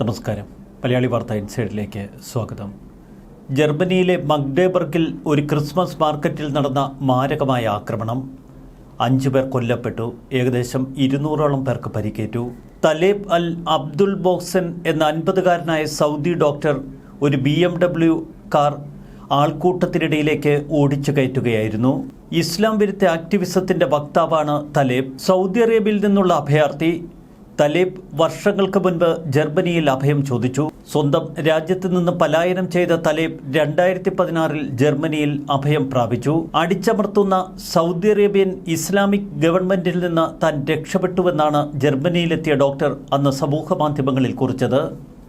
നമസ്കാരം. മലയാളി വാർത്ത ഇൻസൈഡിലേക്ക് സ്വാഗതം. ജർമ്മനിയിലെ മഗ്ഡേബർഗിൽ ഒരു ക്രിസ്മസ് മാർക്കറ്റിൽ നടന്ന മാരകമായ ആക്രമണം. അഞ്ചു പേർ കൊല്ലപ്പെട്ടു. ഏകദേശം ഇരുന്നൂറോളം പേർക്ക് പരിക്കേറ്റു. തലേബ് അൽ അബ്ദുൽ ബോക്സൻ എന്ന അൻപതുകാരനായ സൗദി ഡോക്ടർ ഒരു ബി എം ഡബ്ല്യു കാർ ആൾക്കൂട്ടത്തിനിടയിലേക്ക് ഓടിച്ചു കയറ്റുകയായിരുന്നു. ഇസ്ലാം വിരുദ്ധ ആക്ടിവിസത്തിന്റെ വക്താവാണ് തലേബ്. സൗദി അറേബ്യയിൽ നിന്നുള്ള അഭയാർത്ഥി തലേബ് വർഷങ്ങൾക്ക് മുൻപ് ജർമ്മനിയിൽ അഭയം ചോദിച്ചു. സ്വന്തം രാജ്യത്ത് നിന്ന് പലായനം ചെയ്ത തലേബ് രണ്ടായിരത്തി പതിനാറിൽ ജർമ്മനിയിൽ അഭയം പ്രാപിച്ചു. അടിച്ചമർത്തുന്ന സൗദി അറേബ്യൻ ഇസ്ലാമിക് ഗവൺമെന്റിൽ നിന്ന് താൻ രക്ഷപ്പെട്ടുവെന്നാണ് ജർമ്മനിയിലെത്തിയ ഡോക്ടർ അന്ന് സമൂഹ മാധ്യമങ്ങളിൽ കുറിച്ചത്.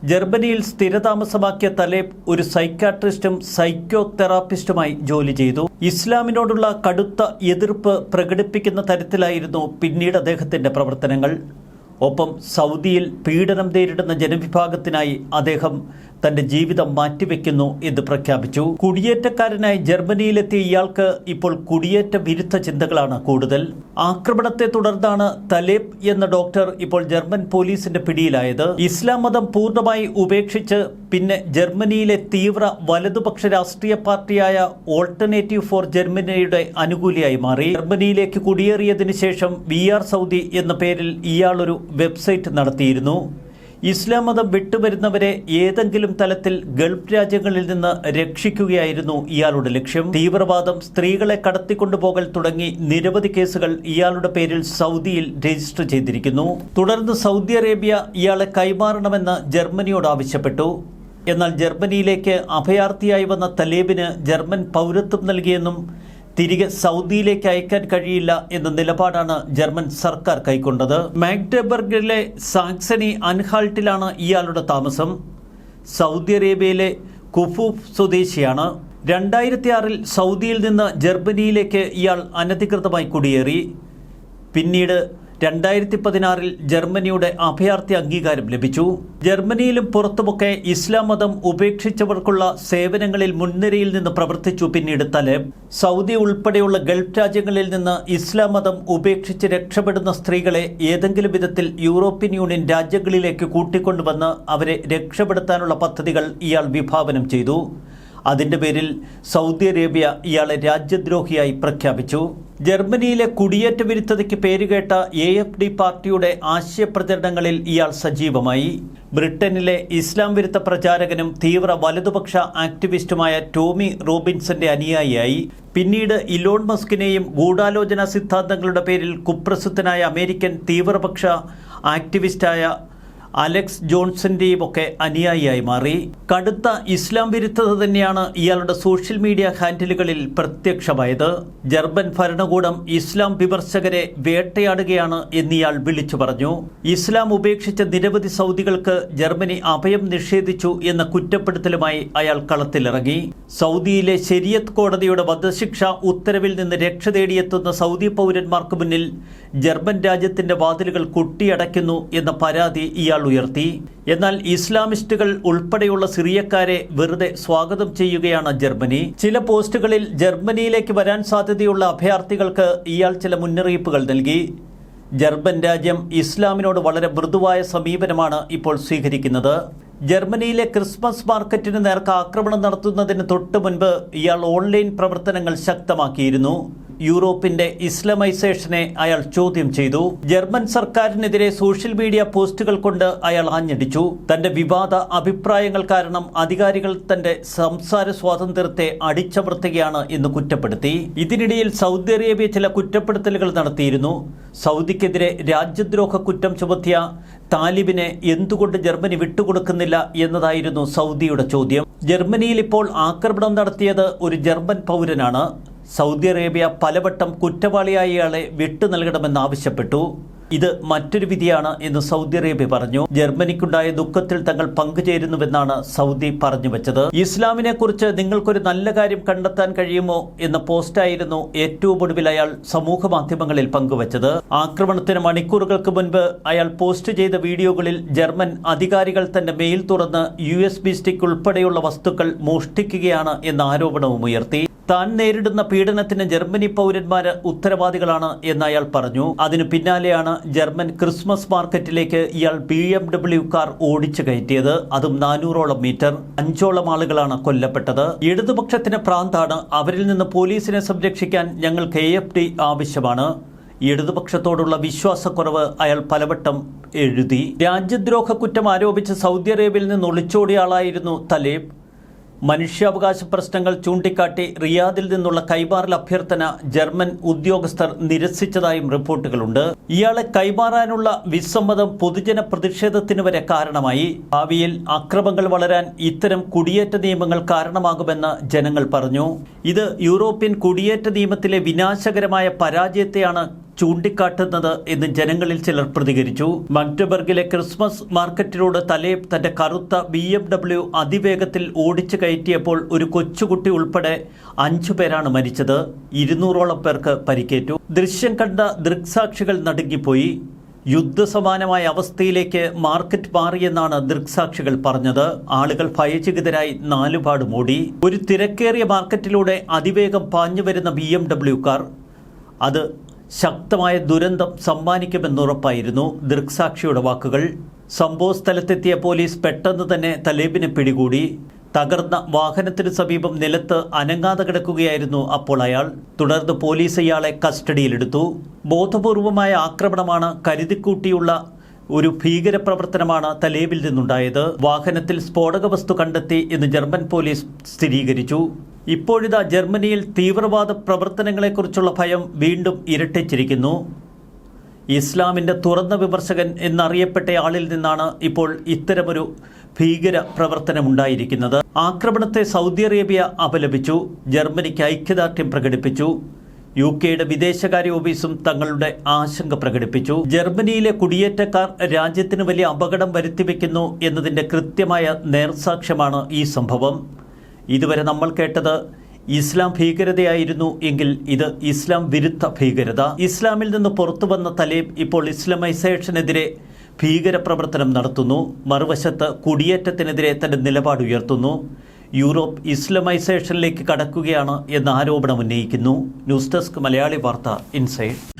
ജർമ്മനിയിൽ സ്ഥിരതാമസമാക്കിയ തലേബ് ഒരു സൈക്കാട്രിസ്റ്റും സൈക്കോ തെറാപ്പിസ്റ്റുമായി ജോലി ചെയ്തു. ഇസ്ലാമിനോടുള്ള കടുത്ത എതിർപ്പ് പ്രകടിപ്പിക്കുന്ന തരത്തിലായിരുന്നു പിന്നീട് അദ്ദേഹത്തിന്റെ പ്രവർത്തനങ്ങൾ. ഒപ്പം സൗദിയിൽ പീഡനം നേരിടുന്ന ജനവിഭാഗത്തിനായി അദ്ദേഹം തന്റെ ജീവിതം മാറ്റിവെക്കുന്നു എന്ന് പ്രഖ്യാപിച്ചു. കുടിയേറ്റക്കാരനായി ജർമ്മനിയിലെത്തിയ ഇയാൾക്ക് ഇപ്പോൾ കുടിയേറ്റ വിരുദ്ധ ചിന്തകളാണ് കൂടുതൽ. ആക്രമണത്തെ തുടർന്നാണ് തലേബ് എന്ന ഡോക്ടർ ഇപ്പോൾ ജർമ്മൻ പോലീസിന്റെ പിടിയിലായത്. ഇസ്ലാം മതം പൂർണമായി ഉപേക്ഷിച്ച് പിന്നെ ജർമ്മനിയിലെ തീവ്ര വലതുപക്ഷ രാഷ്ട്രീയ പാർട്ടിയായ ഓൾട്ടർനേറ്റീവ് ഫോർ ജർമ്മനിയുടെ അനുകൂലിയായി മാറി. ജർമ്മനിയിലേക്ക് കുടിയേറിയതിനു ശേഷം വി ആർ സൗദി എന്ന പേരിൽ ഇയാളൊരു വെബ്സൈറ്റ് നടത്തിയിരുന്നു. ഇസ്ലാം മതം വിട്ടുവരുന്നവരെ ഏതെങ്കിലും തലത്തിൽ ഗൾഫ് രാജ്യങ്ങളിൽ നിന്ന് രക്ഷിക്കുകയായിരുന്നു ഇയാളുടെ ലക്ഷ്യം. തീവ്രവാദം സ്ത്രീകളെ കടത്തിക്കൊണ്ടുപോകൽ തുടങ്ങി നിരവധി കേസുകൾ ഇയാളുടെ പേരിൽ സൗദിയിൽ രജിസ്റ്റർ ചെയ്തിരിക്കുന്നു. തുടർന്ന് സൗദി അറേബ്യ ഇയാളെ കൈമാറണമെന്ന് ജർമ്മനിയോട് ആവശ്യപ്പെട്ടു. എന്നാൽ ജർമ്മനിയിലേക്ക് അഭയാർത്ഥിയായി വന്ന തലേബിന് ജർമ്മൻ പൗരത്വം നൽകിയെന്നും തിരികെ സൗദിയിലേക്ക് അയക്കാൻ കഴിയില്ല എന്ന നിലപാടാണ് ജർമ്മൻ സർക്കാർ കൈക്കൊണ്ടത്. മാഗ്ഡബർഗിലെ സാക്സണി അൻഹാൾട്ടിലാണ് ഇയാളുടെ താമസം. സൗദി അറേബ്യയിലെ കുഫൂഫ് സ്വദേശിയാണ്. രണ്ടായിരത്തി ആറിൽ സൗദിയിൽ നിന്ന് ജർമ്മനിയിലേക്ക് ഇയാൾ അനധികൃതമായി കുടിയേറി. പിന്നീട് രണ്ടായിരത്തി പതിനാറിൽ ജർമ്മനിയുടെ അഭയാർത്ഥി അംഗീകാരം ലഭിച്ചു. ജർമ്മനിയിലും പുറത്തുമൊക്കെ ഇസ്ലാം മതം ഉപേക്ഷിച്ചവർക്കുള്ള സേവനങ്ങളിൽ മുൻനിരയിൽ നിന്ന് പ്രവർത്തിച്ചു പിന്നീട് തലേബ് സൗദി ഉൾപ്പെടെയുള്ള ഗൾഫ് രാജ്യങ്ങളിൽ നിന്ന് ഇസ്ലാം മതം ഉപേക്ഷിച്ച് രക്ഷപ്പെടുന്ന സ്ത്രീകളെ ഏതെങ്കിലും വിധത്തിൽ യൂറോപ്യൻ യൂണിയൻ രാജ്യങ്ങളിലേക്ക് കൂട്ടിക്കൊണ്ടുവന്ന് അവരെ രക്ഷപ്പെടുത്താനുള്ള പദ്ധതികൾ ഇയാൾ വിഭാവനം ചെയ്തു. അതിന്റെ പേരിൽ സൗദി അറേബ്യ ഇയാളെ രാജ്യദ്രോഹിയായി പ്രഖ്യാപിച്ചു. ജർമ്മനിയിലെ കുടിയേറ്റ വിരുദ്ധതയ്ക്ക് പേരുകേട്ട എ എഫ് ഡി പാർട്ടിയുടെ ആശയപ്രചരണങ്ങളിൽ ഇയാൾ സജീവമായി. ബ്രിട്ടനിലെ ഇസ്ലാം വിരുദ്ധ പ്രചാരകനും തീവ്ര വലതുപക്ഷ ആക്ടിവിസ്റ്റുമായ ടോമി റോബിൻസന്റെ അനുയായിയായി. പിന്നീട് ഇലോൺ മസ്കിനെയും ഗൂഢാലോചന സിദ്ധാന്തങ്ങളുടെ പേരിൽ കുപ്രസിദ്ധനായ അമേരിക്കൻ തീവ്രപക്ഷ ആക്ടിവിസ്റ്റായ അലക്സ് ജോൺസന്റെയും ഒക്കെ അനുയായിയായി മാറി. കടുത്ത ഇസ്ലാം വിരുദ്ധത തന്നെയാണ് ഇയാളുടെ സോഷ്യൽ മീഡിയ ഹാൻഡിലുകളിൽ പ്രത്യക്ഷമായത്. ജർമ്മൻ ഭരണകൂടം ഇസ്ലാം വിമർശകരെ വേട്ടയാടുകയാണ് എന്നിയാൾ വിളിച്ചു പറഞ്ഞു. ഇസ്ലാം ഉപേക്ഷിച്ച നിരവധി സൗദികൾക്ക് ജർമ്മനി അഭയം നിഷേധിച്ചു എന്ന കുറ്റപ്പെടുത്തലുമായി അയാൾ കളത്തിലിറങ്ങി. സൗദിയിലെ ശരിയത്ത് കോടതിയുടെ വധശിക്ഷ ഉത്തരവിൽ നിന്ന് രക്ഷ തേടിയെത്തുന്ന സൗദി പൗരന്മാർക്ക് മുന്നിൽ ജർമ്മൻ രാജ്യത്തിന്റെ വാതിലുകൾ കൊട്ടിയടയ്ക്കുന്നു എന്ന പരാതി ഇയാൾ ഉയർത്തി എന്നാൽ ഇസ്ലാമിസ്റ്റുകൾ ഉൾപ്പെടെയുള്ള സിറിയക്കാരെ വെറുതെ സ്വാഗതം ചെയ്യുകയാണ് ജർമ്മനി. ചില പോസ്റ്റുകളിൽ ജർമ്മനിയിലേക്ക് വരാൻ സാധ്യതയുള്ള അഭയാർത്ഥികൾക്ക് ഇയാൾ ചില മുന്നറിയിപ്പുകൾ നൽകി. ജർമ്മൻ രാജ്യം ഇസ്ലാമിനോട് വളരെ മൃദുവായ സമീപനമാണ് ഇപ്പോൾ സ്വീകരിക്കുന്നത്. ജർമ്മനിയിലെ ക്രിസ്മസ് മാർക്കറ്റിന് നേർക്ക് ആക്രമണം നടത്തുന്നതിന് തൊട്ടു മുൻപ് ഇയാൾ ഓൺലൈൻ പ്രവർത്തനങ്ങൾ ശക്തമാക്കിയിരുന്നു. യൂറോപ്പിന്റെ ഇസ്ലമൈസേഷനെ അയാൾ ചോദ്യം ചെയ്തു. ജർമ്മൻ സർക്കാരിനെതിരെ സോഷ്യൽ മീഡിയ പോസ്റ്റുകൾ കൊണ്ട് അയാൾ ആഞ്ഞടിച്ചു. തന്റെ വിവാദ അഭിപ്രായങ്ങൾ കാരണം അധികാരികൾ തന്റെ സംസാര സ്വാതന്ത്ര്യത്തെ അടിച്ചമർത്തുകയാണ് എന്ന് കുറ്റപ്പെടുത്തി. ഇതിനിടയിൽ സൗദി അറേബ്യ ചില കുറ്റപ്പെടുത്തലുകൾ നടത്തിയിരുന്നു. സൗദിക്കെതിരെ രാജ്യദ്രോഹ കുറ്റം ചുമത്തിയ താലിബിനെ എന്തുകൊണ്ട് ജർമ്മനി വിട്ടുകൊടുക്കുന്നില്ല എന്നതായിരുന്നു സൗദിയുടെ ചോദ്യം. ജർമ്മനിയിൽ ഇപ്പോൾ ആക്രമണം നടത്തിയത് ഒരു ജർമ്മൻ പൗരനാണ്. സൗദി അറേബ്യ പലവട്ടം കുറ്റവാളിയായ ഇയാളെ വിട്ടു നൽകണമെന്ന് ആവശ്യപ്പെട്ടു. ഇത് മറ്റൊരു വിധിയാണ് എന്ന് സൗദി അറേബ്യ പറഞ്ഞു. ജർമ്മനിക്കുണ്ടായ ദുഃഖത്തിൽ തങ്ങൾ പങ്കുചേരുന്നുവെന്നാണ് സൗദി പറഞ്ഞു വെച്ചത്. ഇസ്ലാമിനെ കുറിച്ച് നിങ്ങൾക്കൊരു നല്ല കാര്യം കണ്ടെത്താൻ കഴിയുമോ എന്ന പോസ്റ്റായിരുന്നു ഏറ്റവും ഒടുവിൽ അയാൾ സമൂഹ മാധ്യമങ്ങളിൽ പങ്കുവച്ചത്. ആക്രമണത്തിന് മണിക്കൂറുകൾക്ക് മുൻപ് അയാൾ പോസ്റ്റ് ചെയ്ത വീഡിയോകളിൽ ജർമ്മൻ അധികാരികൾ തന്റെ മെയിൽ തുറന്ന് യു എസ് ബി സ്റ്റിക്ക് ഉൾപ്പെടെയുള്ള വസ്തുക്കൾ മോഷ്ടിക്കുകയാണ് എന്ന ആരോപണവും ഉയർത്തി. താൻ നേരിടുന്ന പീഡനത്തിന് ജർമ്മനി പൗരന്മാര് ഉത്തരവാദികളാണ് എന്ന് അയാൾ പറഞ്ഞു. അതിനു പിന്നാലെയാണ് ജർമ്മൻ ക്രിസ്മസ് മാർക്കറ്റിലേക്ക് ഇയാൾ ബി എം ഡബ്ല്യു കാർ ഓടിച്ചു കയറ്റിയത്. അതും നാനൂറോളം മീറ്റർ അഞ്ചോളം ആളുകളാണ് കൊല്ലപ്പെട്ടത്. ഇടതുപക്ഷത്തിന് പ്രാന്താണ്. അവരിൽ നിന്ന് പോലീസിനെ സംരക്ഷിക്കാൻ ഞങ്ങൾ കെ ആവശ്യമാണ്. ഇടതുപക്ഷത്തോടുള്ള വിശ്വാസക്കുറവ് അയാൾ പലവട്ടം എഴുതി. രാജ്യദ്രോഹ കുറ്റം ആരോപിച്ച് സൗദി അറേബ്യയിൽ നിന്ന് ഒളിച്ചോടിയ ആളായിരുന്നു തലേബ്. മനുഷ്യാവകാശ പ്രശ്നങ്ങൾ ചൂണ്ടിക്കാട്ടി റിയാദിൽ നിന്നുള്ള കൈമാറൽ അഭ്യർത്ഥന ജർമ്മൻ ഉദ്യോഗസ്ഥർ നിരസിച്ചതായും റിപ്പോർട്ടുകളുണ്ട്. ഇയാളെ കൈമാറാനുള്ള വിസമ്മതം പൊതുജന പ്രതിഷേധത്തിന് വരെ കാരണമായി. ഭാവിയിൽ അക്രമങ്ങൾ വളരാൻ ഇത്തരം കുടിയേറ്റ നിയമങ്ങൾ കാരണമാകുമെന്ന് ജനങ്ങൾ പറഞ്ഞു. ഇത് യൂറോപ്യൻ കുടിയേറ്റ നിയമത്തിലെ വിനാശകരമായ പരാജയത്തെയാണ് ചൂണ്ടിക്കാട്ടുന്നത് എന്ന് ജനങ്ങളിൽ ചിലർ പ്രതികരിച്ചു. മഗ്ഡബർഗിലെ ക്രിസ്മസ് മാർക്കറ്റിലൂടെ തലേ തന്റെ കറുത്ത ബി എം ഡബ്ല്യു അതിവേഗത്തിൽ ഓടിച്ചു കയറ്റിയപ്പോൾ ഒരു കൊച്ചുകുട്ടി ഉൾപ്പെടെ അഞ്ചു പേരാണ് മരിച്ചത്. ഇരുന്നൂറോളം പേർക്ക് പരിക്കേറ്റു. ദൃശ്യം കണ്ട ദൃക്സാക്ഷികൾ നടുങ്ങിപ്പോയി. യുദ്ധസമാനമായ അവസ്ഥയിലേക്ക് മാർക്കറ്റ് മാറിയെന്നാണ് ദൃക്സാക്ഷികൾ പറഞ്ഞത്. ആളുകൾ ഭയചകിതരായി നാലുപാട് മൂടി. ഒരു തിരക്കേറിയ മാർക്കറ്റിലൂടെ അതിവേഗം പാഞ്ഞു വരുന്ന ബി എം ഡബ്ല്യു കാർ അത് ശക്തമായ ദുരന്തം സമ്മാനിക്കുമെന്നുറപ്പായിരുന്നു ദൃക്സാക്ഷിയുടെ വാക്കുകൾ. സംഭവ സ്ഥലത്തെത്തിയ പോലീസ് പെട്ടെന്ന് തന്നെ തലേബിനെ പിടികൂടി. തകർന്ന വാഹനത്തിന് സമീപം നിലത്ത് അനങ്ങാതെ കിടക്കുകയായിരുന്നു അപ്പോൾ അയാൾ. തുടർന്ന് പോലീസ് ഇയാളെ കസ്റ്റഡിയിലെടുത്തു. ബോധപൂർവമായ ആക്രമണമാണ് കരുതിക്കൂട്ടിയുള്ള ഒരു ഭീകരപ്രവർത്തനമാണ് തലേബിൽ നിന്നുണ്ടായത്. വാഹനത്തിൽ സ്ഫോടക വസ്തു കണ്ടെത്തി എന്ന് ജർമ്മൻ പോലീസ് സ്ഥിരീകരിച്ചു. ഇപ്പോഴിതാ ജർമ്മനിയിൽ തീവ്രവാദ പ്രവർത്തനങ്ങളെക്കുറിച്ചുള്ള ഭയം വീണ്ടും ഇരട്ടിച്ചിരിക്കുന്നു. ഇസ്ലാമിന്റെ തുറന്ന വിമർശകൻ എന്നറിയപ്പെട്ട ആളിൽ നിന്നാണ് ഇപ്പോൾ ഇത്തരമൊരു ഭീകര പ്രവർത്തനമുണ്ടായിരിക്കുന്നത് ആക്രമണത്തെ സൗദി അറേബ്യ അപലപിച്ചു. ജർമ്മനിക്ക് ഐക്യദാർഢ്യം പ്രകടിപ്പിച്ചു. യു കെയുടെ വിദേശകാര്യ ഓഫീസും തങ്ങളുടെ ആശങ്ക പ്രകടിപ്പിച്ചു. ജർമ്മനിയിലെ കുടിയേറ്റക്കാർ രാജ്യത്തിന് വലിയ അപകടം വരുത്തിവെക്കുന്നു എന്നതിന്റെ കൃത്യമായ നേർസാക്ഷ്യമാണ് ഈ സംഭവം. ഇതുവരെ നമ്മൾ കേട്ടത് ഇസ്ലാം ഭീകരതയായിരുന്നു എങ്കിൽ ഇത് ഇസ്ലാം വിരുദ്ധ ഭീകരത. ഇസ്ലാമിൽ നിന്ന് പുറത്തു വന്ന തലേബ് ഇപ്പോൾ ഇസ്ലാമൈസേഷനെതിരെ ഭീകരപ്രവർത്തനം നടത്തുന്നു. മറുവശത്ത് കുടിയേറ്റത്തിനെതിരെ തന്റെ നിലപാട് ഉയർത്തുന്നു. യൂറോപ്പ് ഇസ്ലമൈസേഷനിലേക്ക് കടക്കുകയാണ് എന്ന ആരോപണം ഉന്നയിക്കുന്നു. ന്യൂസ് ഡെസ്ക് മലയാളി വാർത്ത ഇൻസൈഡ്.